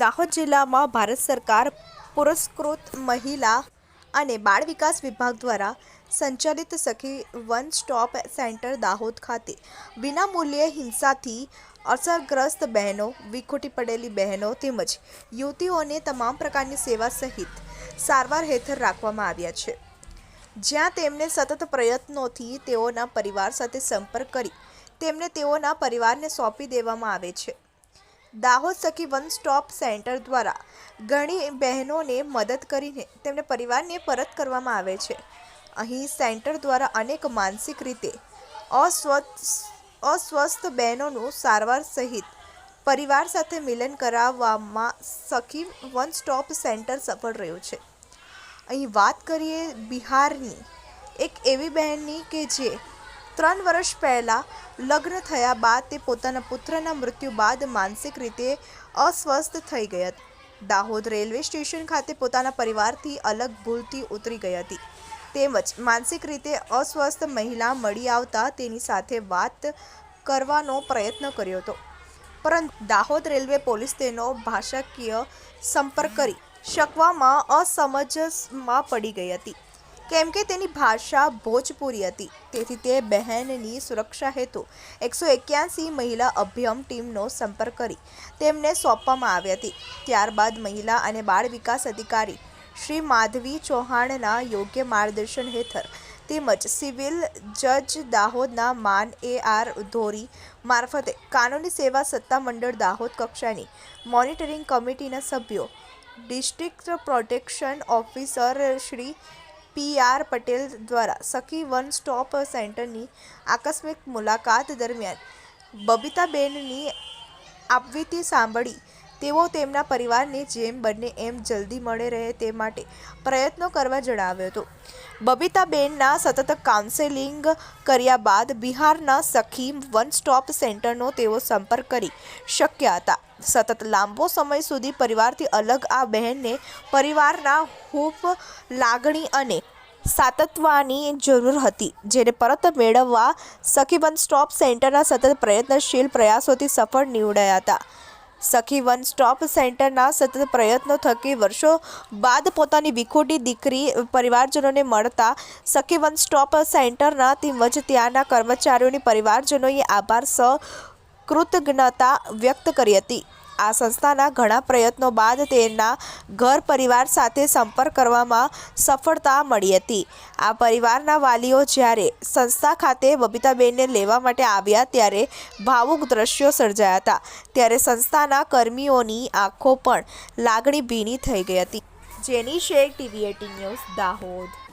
દાહોદ જિલ્લામાં ભારત સરકાર પુરસ્કૃત મહિલા અને બાળ વિકાસ વિભાગ દ્વારા સંચાલિત સખી વન સ્ટોપ સેન્ટર દાહોદ ખાતે. વિનામૂલ્યે હિંસાથી અસરગ્રસ્ત બહેનો, વિખૂટી પડેલી બહેનો તેમજ યુવતીઓને તમામ પ્રકારની સેવા સહિત સારવાર હેઠળ રાખવામાં આવ્યા છે. જ્યાં તેમને સતત પ્રયત્નોથી તેઓના પરિવાર સાથે સંપર્ક કરી, તેમને તેઓના પરિવારને સોંપી દેવામાં આવે છે. દાહોદ સખી વન સ્ટોપ સેન્ટર દ્વારા ઘણી બહેનોને મદદ કરીને તેમને પરિવારને પરત કરવામાં આવે છે. અહીં સેન્ટર દ્વારા અનેક માનસિક રીતે અસ્વસ્થ અસ્વસ્થ બહેનોનું સારવાર સહિત પરિવાર સાથે મિલન કરાવવામાં સખી વન સ્ટોપ સેન્ટર સફળ રહ્યું છે. અહીં વાત કરીએ બિહારની. એક એવી બહેનની કે જે ત્રણ વર્ષ પહેલાં લગ્ન થયા બાદ તે પોતાના પુત્રના મૃત્યુ બાદ માનસિક રીતે અસ્વસ્થ થઈ ગઈ હતી. દાહોદ રેલવે સ્ટેશન ખાતે પોતાના પરિવારથી અલગ ભૂલથી ઉતરી ગઈ હતી. તેમજ માનસિક રીતે અસ્વસ્થ મહિલા મળી આવતા તેની સાથે વાત કરવાનો પ્રયત્ન કર્યો હતો. પરંતુ દાહોદ રેલવે પોલીસ તેનો ભાષાકીય સંપર્ક કરી શકવામાં અસમજમાં પડી ગઈ હતી. કેમ કે તેની ભાષા ભોજપુરી હતી. તેથી તે બહેનની સુરક્ષા હેતુ એકસો એક્યાસી મહિલા અભ્યમ ટીમનો સંપર્ક કરી તેમને સોંપવામાં આવી હતી. ત્યારબાદ મહિલા અને બાળ વિકાસ અધિકારી શ્રી માધવી ચૌહાણના યોગ્ય માર્ગદર્શન હેઠળ તેમજ સિવિલ જજ દાહોદના માન એ આર ધોરી મારફતે કાનૂની સેવા સત્તામંડળ દાહોદ કક્ષાની મોનિટરિંગ કમિટીના સભ્યો, district protection officer Shri P R Patel દ્વારા સખી વન સ્ટોપ સેન્ટરની આકસ્મિક મુલાકાત દરમિયાન બબીતાબેનની આપવીતી સાંભળી તેઓ તેમના પરિવારને જેમ બને એમ જલ્દી મળે રહે તે માટે પ્રયત્નો કરવા જણાવ્યો હતો. બબીતાબેનના સતત કાઉન્સેલિંગ કર્યા બાદ બિહારના સખી વન સ્ટોપ સેન્ટરનો તેઓ સંપર્ક કરી શક્યા હતા. સતત લાંબો સમય સુધી પરિવારથી અલગ આ બહેનને પરિવારના હૂપ, લાગણી અને સાતત્વાની જરૂર હતી, જેને પરત મેળવવા સખી વન સ્ટોપ સેન્ટરના સતત પ્રયત્નશીલ પ્રયાસોથી સફળ નીવડાયા હતા. સખી વન સ્ટોપ સેન્ટરના સતત પ્રયત્નો થકી વર્ષો બાદ પોતાની વિખોટી દીકરી પરિવારજનોને મળતા સખી વન સ્ટોપ સેન્ટરના તેમજ ત્યાંના કર્મચારીઓની પરિવારજનોએ આભાર સ કૃતજ્ઞતા વ્યક્ત કરી હતી. આ સંસ્થાના ઘણા પ્રયત્નો બાદ તેના ઘર પરિવાર સાથે સંપર્ક કરવામાં સફળતા મળી હતી. આ પરિવારના વાલીઓ જ્યારે સંસ્થા ખાતે બબીતાબેનને લેવા માટે આવ્યા ત્યારે ભાવુક દ્રશ્યો સર્જાયા હતા. ત્યારે સંસ્થાના કર્મીઓની આંખો પણ લાગણી ભીની થઈ ગઈ હતી. જેની શેખ ટીવી એટી ન્યૂઝ દાહોદ.